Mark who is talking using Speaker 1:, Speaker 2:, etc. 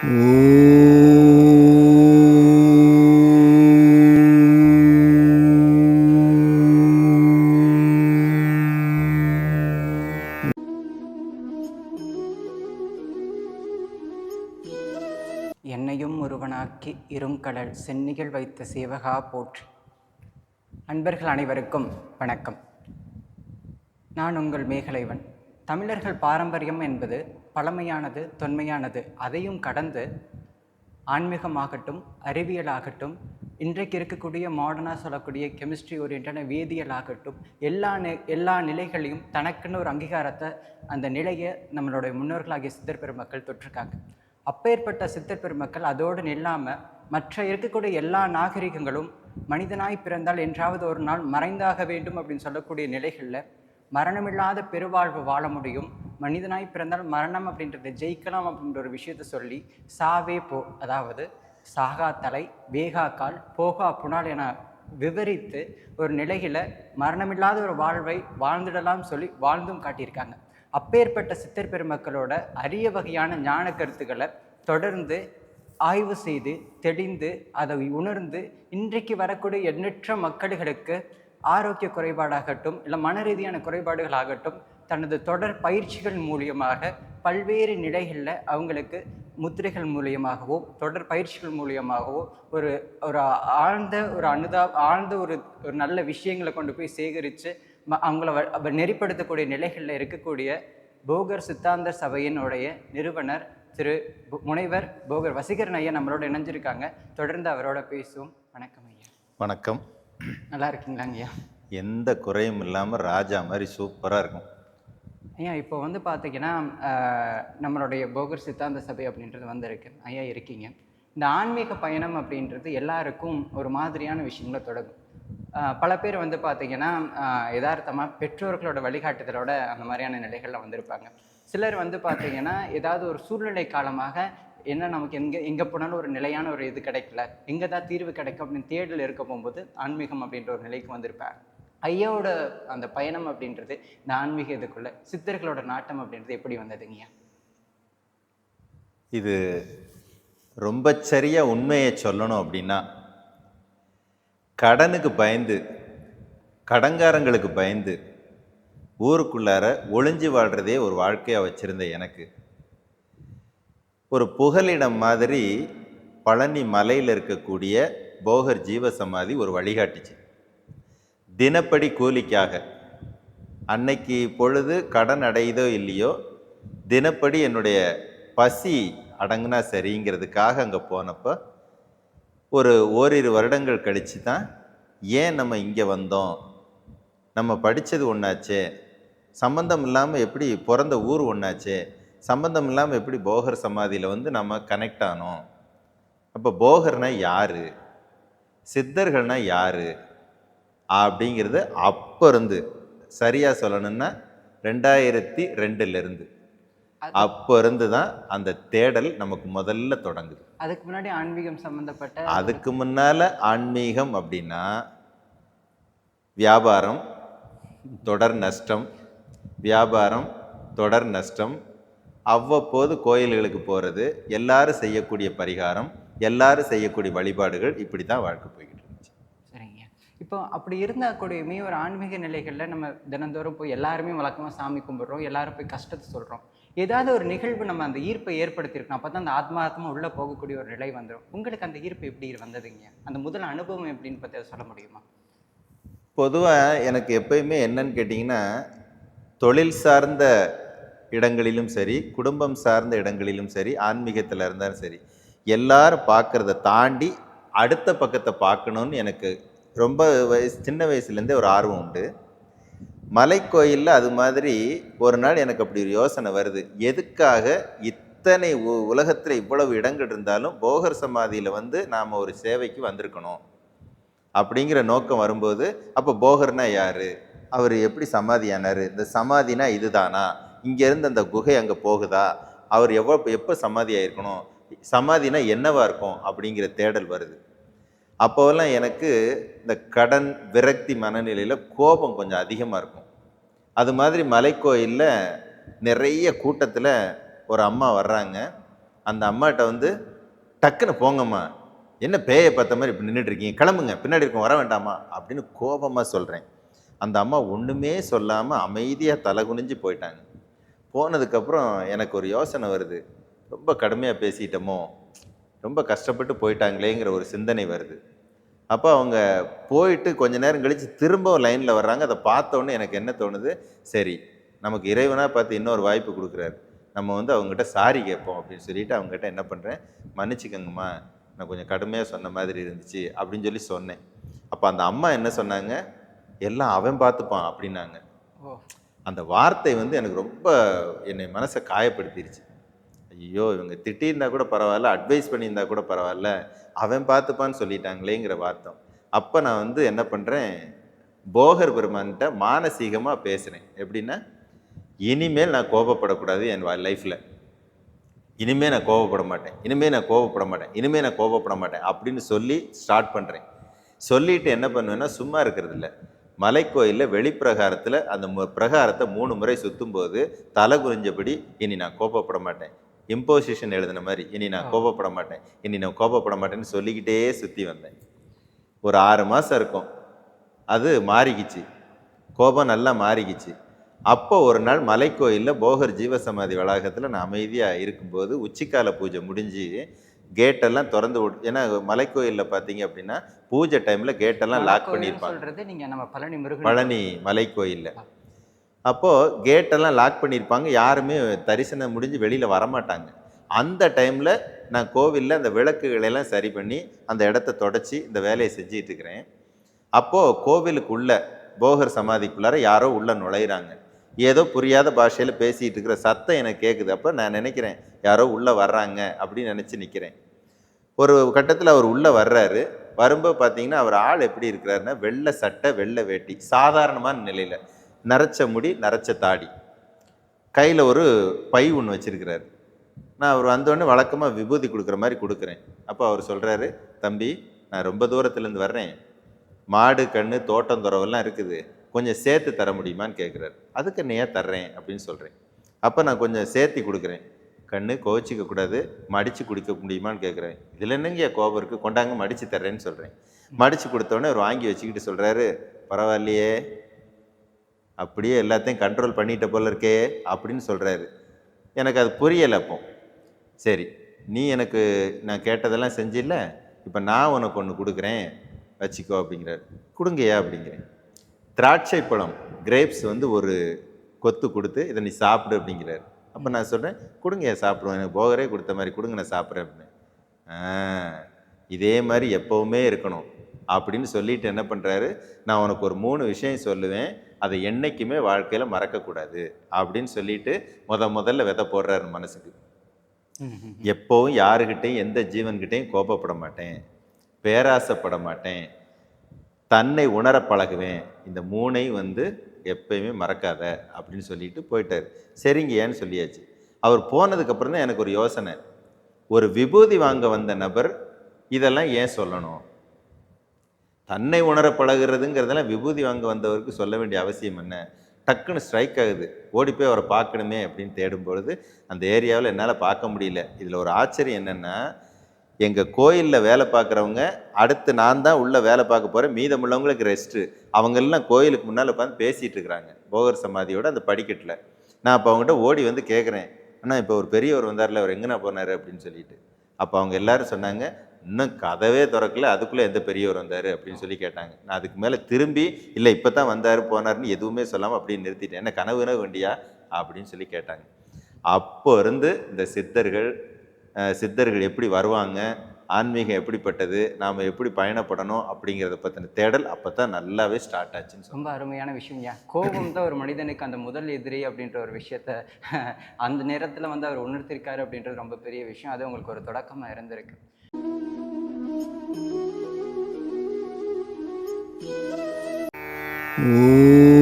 Speaker 1: என்னையும் ஒருவனாக்கி இருங்கடல் சென்னிகள் வைத்த சிவகா போற்றி. அன்பர்கள் அனைவருக்கும் வணக்கம். நான் உங்கள் மேகலைவன். தமிழர்கள் பாரம்பரியம் என்பது பழமையானது தொன்மையானது அதையும் கடந்து ஆன்மீகமாகட்டும் அறிவியலாகட்டும் இன்றைக்கு இருக்கக்கூடிய மாடர்னாக சொல்லக்கூடிய கெமிஸ்ட்ரி ஓரியன்டான வேதியியலாகட்டும் எல்லா நி எல்லா நிலைகளையும் தனக்குன்னு ஒரு அங்கீகாரத்தை அந்த நிலையை நம்மளுடைய முன்னோர்களாகிய சித்தர் பெருமக்கள் தொற்றுருக்காங்க அப்பேற்பட்ட சித்தர் பெருமக்கள் அதோடு நில்லாமல் மற்ற இருக்கக்கூடிய எல்லா நாகரிகங்களும் மனிதனாய் பிறந்தால் என்றாவது ஒரு நாள் மறைந்தாக வேண்டும் அப்படின்னு சொல்லக்கூடிய நிலைகளில் மரணமில்லாத பெருவாழ்வு வாழ முடியும். மனிதனாய் பிறந்தால் மரணம் அப்படின்றத ஜெயிக்கலாம் அப்படின்ற ஒரு விஷயத்த சொல்லி சாவே போ அதாவது சாகா தலை வேகா கால் போகா புனால் என விவரித்து ஒரு நிலையில் மரணமில்லாத ஒரு வாழ்வை வாழ்ந்துடலாம் சொல்லி வாழ்ந்தும் காட்டியிருக்காங்க. அப்பேற்பட்ட சித்தர் பெருமக்களோட அரிய வகையான ஞான கருத்துக்களை தொடர்ந்து ஆய்வு செய்து தெளிந்து அதை உணர்ந்து இன்றைக்கு வரக்கூடிய எண்ணற்ற மக்களுக்கு ஆரோக்கிய குறைபாடாகட்டும் இல்லை மன ரீதியான குறைபாடுகள் ஆகட்டும் தனது தொடர் பயிற்சிகள் மூலியமாக பல்வேறு நிலைகளில் அவங்களுக்கு முத்திரைகள் மூலியமாகவோ தொடர் பயிற்சிகள் மூலியமாகவோ ஒரு ஒரு ஆழ்ந்த ஒரு அனுதா ஆழ்ந்த ஒரு ஒரு நல்ல விஷயங்களை கொண்டு போய் சேகரித்து ம அவங்கள நெறிப்படுத்தக்கூடிய நிலைகளில் இருக்கக்கூடிய போகர் சித்தாந்த சபையினுடைய நிறுவனர் திரு முனைவர் போகர் வசீகரன் ஐயா நம்மளோட இணைஞ்சிருக்காங்க. தொடர்ந்து அவரோட பேசுவோம். வணக்கம் ஐயா.
Speaker 2: வணக்கம்.
Speaker 1: நல்லா இருக்கீங்களாங்க ஐயா?
Speaker 2: எந்த குறையும் இல்லாமல் ராஜா மாதிரி சூப்பராக இருக்கும்.
Speaker 1: ஐயா இப்போ வந்து பார்த்தீங்கன்னா நம்மளுடைய போகர் சித்தாந்த சபை அப்படின்றது வந்திருக்கு. ஐயா இருக்கீங்க. இந்த ஆன்மீக பயணம் அப்படின்றது எல்லாருக்கும் ஒரு மாதிரியான விஷயங்களை தொடங்கும். பல பேர் வந்து பார்த்தீங்கன்னா யதார்த்தமாக பெற்றோர்களோட வழிகாட்டுதலோட அந்த மாதிரியான நிலைகளில் வந்திருப்பாங்க. சிலர் வந்து பார்த்தீங்கன்னா ஏதாவது ஒரு சூழ்நிலை காலமாக என்ன நமக்கு எங்கே எங்கே போனாலும் ஒரு நிலையான ஒரு இது கிடைக்கல எங்கே தான் தீர்வு கிடைக்கும் அப்படின்னு தேடல் இருக்க போகும்போது ஆன்மீகம் அப்படின்ற ஒரு நிலைக்கு வந்திருப்பாங்க. ஐயாவோட அந்த பயணம் அப்படின்றது இந்த ஆன்மீக இதுக்குள்ள சித்தர்களோட நாட்டம் அப்படின்றது எப்படி வந்ததுங்கய்யா
Speaker 2: இது ரொம்ப சரியாக உண்மையை சொல்லணும் அப்படின்னா கடனுக்கு பயந்து கடங்காரங்களுக்கு பயந்து ஊருக்குள்ளார ஒளிஞ்சு வாழ்கிறதே ஒரு வாழ்க்கையாக வச்சுருந்த எனக்கு. ஒரு புகலிடம் மாதிரி பழனி மலையில் இருக்கக்கூடிய போகர் ஜீவசமாதி ஒரு வழிகாட்டுச்சு. தினப்படி கூலிக்காக. அன்னைக்கு பொழுது கடன் அடையுதோ இல்லையோ தினப்படி என்னுடைய பசி அடங்குனா சரிங்கிறதுக்காக அங்கே போனப்போ ஒரு ஓரிரு வருடங்கள் கழித்து தான் ஏன் நம்ம இங்கே வந்தோம்? நம்ம படித்தது ஒன்றாச்சே சம்பந்தம் இல்லாமல் எப்படி பிறந்த ஊர் ஒன்றாச்சே சம்பந்தம் இல்லாமல் எப்படி போகர் சமாதியில் வந்து நம்ம கனெக்ட் ஆனோம்? அப்போ போகர்னா யார்? சித்தர்கள்னால் யார்? அப்படிங்கிறத அப்போ இருந்து சரியாக சொல்லணும்னா ரெண்டாயிரத்தி ரெண்டுலேருந்து. அப்போ இருந்து தான் அந்த தேடல் நமக்கு முதல்ல தொடங்குது.
Speaker 1: அதுக்கு முன்னாடி ஆன்மீகம் சம்பந்தப்பட்ட
Speaker 2: அதுக்கு முன்னால் ஆன்மீகம் அப்படின்னா வியாபாரம் தொடர் நஷ்டம் வியாபாரம் தொடர் நஷ்டம் அவ்வப்போது கோயில்களுக்கு போகிறது எல்லாரும் செய்யக்கூடிய பரிகாரம் எல்லாரும் செய்யக்கூடிய வழிபாடுகள் இப்படி தான் வாழ்க்கை
Speaker 1: சரிங்க இப்போ அப்படி இருந்தால் கூடயுமே ஒரு ஆன்மீக நிலைகளில் நம்ம தினந்தோறும் போய் எல்லாருமே வழக்கமாக சாமி கும்பிட்றோம் எல்லாரும் போய் கஷ்டத்தை சொல்கிறோம் ஏதாவது ஒரு நிகழ்வு நம்ம அந்த ஈர்ப்பை ஏற்படுத்தியிருக்கோம் அப்போ தான் அந்த ஆத்மாத்மா உள்ளே போகக்கூடிய ஒரு நிலை வந்துடும் உங்களுக்கு அந்த ஈர்ப்பு எப்படி வந்ததுங்க? அந்த முதல் அனுபவம் எப்படின்னு பற்றி சொல்ல முடியுமா?
Speaker 2: பொதுவாக எனக்கு எப்பயுமே என்னன்னு கேட்டிங்கன்னா தொழில் சார்ந்த இடங்களிலும் சரி குடும்பம் சார்ந்த இடங்களிலும் சரி ஆன்மீகத்தில் இருந்தாலும் சரி எல்லாரும் பார்க்குறத தாண்டி அடுத்த பக்கத்தை பார்க்கணுன்னு எனக்கு ரொம்ப வயசு சின்ன வயசுலேருந்தே ஒரு ஆர்வம் உண்டு. மலைக்கோயிலில் அது மாதிரி ஒரு நாள் எனக்கு அப்படி ஒரு யோசனை வருது. எதுக்காக இத்தனை உ- உலகத்தில் இவ்வளவு இடங்கள் இருந்தாலும் போகர் சமாதியில் வந்து நாம் ஒரு சேவைக்கு வந்திருக்கணும் அப்படிங்கிற நோக்கம் வரும்போது அப்போ போகர்னா யார்? அவர் எப்படி சமாதியானார் இந்த சமாதினா இதுதானா? இங்கேருந்து அந்த குகை அங்கே போகுதா? அவர் எவ்வளோ எப்போ சமாதி ஆயிருக்கணும்? சமாதினா என்னவாக இருக்கும்? அப்படிங்கிற தேடல் வருது. அப்போவெல்லாம் எனக்கு இந்த கடன் விரக்தி மனநிலையில் கோபம் கொஞ்சம் அதிகமாக இருக்கும். அது மாதிரி மலைக்கோயிலில் நிறைய கூட்டத்தில் ஒரு அம்மா வர்றாங்க. அந்த அம்மாட்ட வந்து டக்குன்னு போங்கம்மா. என்ன பேயை பார்த்த மாதிரி இப்படி நின்றுட்டு இருக்கீங்க? கிளம்புங்க. பின்னாடி இருக்கும் வர வேண்டாமா? அப்படின்னு கோபமாக சொல்கிறேன் அந்த அம்மா ஒன்றுமே சொல்லாமல் அமைதியாக தலை குனிஞ்சு போயிட்டாங்க. போனதுக்கப்புறம் எனக்கு ஒரு யோசனை வருது. ரொம்ப கடுமையாக பேசிட்டோமோ? ரொம்ப கஷ்டப்பட்டு போயிட்டாங்களேங்கிற ஒரு சிந்தனை வருது. அப்போ அவங்க போயிட்டு கொஞ்ச நேரம் கழித்து திரும்பவும் லைனில் வர்றாங்க. அதை பார்த்த உடனே எனக்கு என்ன தோணுது? சரி நமக்கு இறைவனாக பார்த்து இன்னொரு வாய்ப்பு கொடுக்குறாரு. நம்ம வந்து அவங்ககிட்ட சாரி கேட்போம் அப்படின்னு சொல்லிட்டு அவங்ககிட்ட என்ன பண்ணுறேன் மன்னிச்சுக்கங்கம்மா நான் கொஞ்சம் கடுமையாக சொன்ன மாதிரி இருந்துச்சு அப்படின்னு சொல்லி சொன்னேன். அப்போ அந்த அம்மா என்ன சொன்னாங்க? எல்லாம் அவன் பார்த்துப்பான் அப்படின்னாங்க.
Speaker 1: ஓ.
Speaker 2: அந்த வார்த்தை வந்து எனக்கு ரொம்ப என்னை மனசை காயப்படுத்திருச்சு. ஐயோ இவங்க திட்டியிருந்தா கூட பரவாயில்ல அட்வைஸ் பண்ணியிருந்தா கூட பரவாயில்ல அவன் பார்த்துப்பான்னு சொல்லிட்டாங்களேங்கிற வார்த்தம். அப்போ நான் வந்து என்ன பண்ணுறேன் போகர் பெருமான்கிட்ட மானசீகமாக பேசுகிறேன் எப்படின்னா இனிமேல் நான் கோபப்படக்கூடாது என் லைஃப்பில் இனிமேல் நான் கோபப்பட மாட்டேன். இனிமேல் நான் கோபப்பட மாட்டேன். இனிமேல் நான் கோபப்பட மாட்டேன் அப்படின்னு சொல்லி ஸ்டார்ட் பண்ணுறேன் சொல்லிட்டு என்ன பண்ணுவேன்னா சும்மா இருக்கிறது இல்லை மலைக்கோயிலில் வெளிப்பிரகாரத்தில் அந்த மு- பிரகாரத்தை மூணு முறை சுற்றும்போது தலை குறிஞ்சபடி இனி நான் கோபப்பட மாட்டேன். இம்போசிஷன் எழுதின மாதிரி. இனி நான் கோபப்பட மாட்டேன். இனி நான் கோபப்பட மாட்டேன்னு சொல்லிக்கிட்டே சுற்றி வந்தேன். ஒரு ஆறு மாதம் இருக்கும். அது மாறிக்கிச்சு. கோபம் நல்லா மாறிக்கிச்சு. அப்போ ஒரு நாள் மலைக்கோயிலில் போகர் ஜீவசமாதி வளாகத்தில் நான் அமைதியாக இருக்கும்போது உச்சிக்கால பூஜை முடிஞ்சு கேட்டெல்லாம் திறந்து விடு ஏன்னா மலைக்கோயிலில் பார்த்தீங்க அப்படின்னா பூஜை டைமில் கேட்டெல்லாம் லாக் பண்ணியிருப்பாங்க.
Speaker 1: பழனி
Speaker 2: மலைக்கோயிலில். அப்போது கேட்டெல்லாம் லாக் பண்ணியிருப்பாங்க. யாருமே தரிசனம் முடிஞ்சு வெளியில் வரமாட்டாங்க. அந்த டைமில் நான் கோவிலில் அந்த விளக்குகளை எல்லாம் சரி பண்ணி அந்த இடத்த தொடச்சி இந்த வேலையை செஞ்சிகிட்டு இருக்கிறேன். அப்போது கோவிலுக்குள்ள போகர் சமாதிக்குள்ளார யாரோ உள்ளே நுழையிறாங்க. ஏதோ புரியாத பாஷையில் பேசிகிட்டு இருக்கிற சத்தம் எனக்கு கேட்குது அப்போ நான் நினைக்கிறேன் யாரோ உள்ளே வர்றாங்க அப்படின்னு நினச்சி நிற்கிறேன் ஒரு கட்டத்தில் அவர் உள்ளே வர்றாரு. வரும்போது பார்த்தீங்கன்னா அவர் ஆள் எப்படி இருக்கிறாருன்னா வெள்ளை சட்டை வெள்ளை வேட்டி. சாதாரணமான நிலையில். நரைச்ச முடி நரைச்ச தாடி. கையில் ஒரு பை ஒன்று வச்சுருக்கிறாரு. நான் அவர் வந்தோடனே வழக்கமாக விபூதி கொடுக்குற மாதிரி கொடுக்குறேன். அப்போ அவர் சொல்கிறாரு தம்பி நான் ரொம்ப தூரத்துலேருந்து வர்றேன். மாடு கண்ணு தோட்டம் துறவெல்லாம் இருக்குது. கொஞ்சம் சேர்த்து தர முடியுமான்னு கேட்குறாரு அதுக்கு நீ ஏன் தர்றேன்? அப்படின்னு சொல்கிறேன் அப்போ நான் கொஞ்சம் சேர்த்தி கொடுக்குறேன். கண்ணு கோச்சிக்க கூடாது மடித்து குடிக்க முடியுமான்னு கேட்குறேன் இதில் என்னங்க கோபம் இருக்குது கொண்டாங்க மடித்து தர்றேன்னு சொல்கிறேன் மடித்து கொடுத்தோடனே அவர் வாங்கி வச்சுக்கிட்டு சொல்கிறாரு பரவாயில்லையே அப்படியே எல்லாத்தையும் கண்ட்ரோல் பண்ணிட்ட போல இருக்கே அப்படின்னு சொல்கிறாரு எனக்கு அது புரியலை அப்போ. சரி நீ எனக்கு நான் கேட்டதெல்லாம் செஞ்சில்ல இப்போ நான் உனக்கு ஒன்று கொடுக்குறேன் வச்சுக்கோ அப்படிங்கிறார். கொடுங்கயா அப்படிங்கிறேன். திராட்சை பழம் கிரேப்ஸ் வந்து ஒரு கொத்து கொடுத்து இதை நீ சாப்பிடு அப்படிங்கிறாரு. அப்போ நான் சொல்கிறேன் கொடுங்கய்யா சாப்பிடுவேன் எனக்கு போகரே கொடுத்த மாதிரி கொடுங்க நான் சாப்பிட்றேன் அப்படின்னு. இதே மாதிரி எப்போவுமே இருக்கணும். அப்படின்னு சொல்லிட்டு என்ன பண்ணுறாரு நான் உனக்கு ஒரு மூணு விஷயம் சொல்லுவேன். அதை என்னைக்குமே வாழ்க்கையில் மறக்கக்கூடாது அப்படின்னு சொல்லிட்டு முத முதல்ல விதை போடுறாரு மனசுக்கு. எப்போவும் யாருக்கிட்டையும் எந்த ஜீவன்கிட்டையும் கோபப்பட மாட்டேன். பேராசைப்பட மாட்டேன். தன்னை உணர பழகுவேன். இந்த மூனை வந்து எப்பயுமே மறக்காத அப்படின்னு சொல்லிட்டு போயிட்டார். சரிங்க ஏன்னு சொல்லியாச்சு. அவர் போனதுக்கப்புறம் தான் எனக்கு ஒரு யோசனை. ஒரு விபூதி வாங்க வந்த நபர் இதெல்லாம் ஏன் சொல்லணும்? தன்னை உணர பழகுறதுங்கிறதெல்லாம் விபூதி வாங்க வந்தவருக்கு சொல்ல வேண்டிய அவசியம் என்ன? டக்குன்னு ஸ்ட்ரைக் ஆகுது. ஓடி போய் அவரை பார்க்கணுமே அப்படின்னு தேடும் பொழுது அந்த ஏரியாவில் என்னால் பார்க்க முடியல. இதில் ஒரு ஆச்சரியம் என்னென்னா எங்கள் கோயிலில் வேலை பார்க்குறவங்க அடுத்து நான் தான் உள்ளே வேலை பார்க்க போகிறேன் மீதமுள்ளவங்களுக்கு ரெஸ்ட்டு அவங்கெல்லாம் கோயிலுக்கு முன்னால் உட்காந்து பேசிகிட்டு இருக்கிறாங்க. போகர் சமாதியோட அந்த படிக்கட்டில். நான் அப்போ அவங்ககிட்ட ஓடி வந்து கேட்குறேன் ஆனால் இப்போ ஒரு பெரியவர் வந்தார்ல அவர் எங்கேண்ணா போனார்? அப்படின்னு சொல்லிட்டு. அப்போ அவங்க எல்லாரும் சொன்னாங்க இன்னும் கதவே திறக்கல அதுக்குள்ளே எந்த பெரியவர் வந்தார்? அப்படின்னு சொல்லி கேட்டாங்க. நான் அதுக்கு மேலே திரும்பி இல்லை இப்போ தான் வந்தார் போனார்னு எதுவுமே சொல்லாமல் அப்படியே நிறுத்திட்டேன். என்ன கனவு வேண்டியா? அப்படின்னு சொல்லி கேட்டாங்க. அப்போ இருந்து இந்த சித்தர்கள் சித்தர்கள் எப்படி வருவாங்க? ஆன்மீகம் எப்படிப்பட்டது நாம் எப்படி பயணப்படணும் அப்படிங்கிறத பற்றின தேடல் அப்போ தான் நல்லாவே ஸ்டார்ட் ஆச்சுன்னு
Speaker 1: ரொம்ப அருமையான விஷயம்யா கோபம் தான் ஒரு மனிதனுக்கு அந்த முதல் எதிரி அப்படின்ற ஒரு விஷயத்த அந்த நேரத்தில் வந்து அவர் உணர்த்திருக்காரு அப்படின்றது ரொம்ப பெரிய விஷயம். அது உங்களுக்கு ஒரு தொடக்கமாக இருந்திருக்கு.
Speaker 3: ஓம்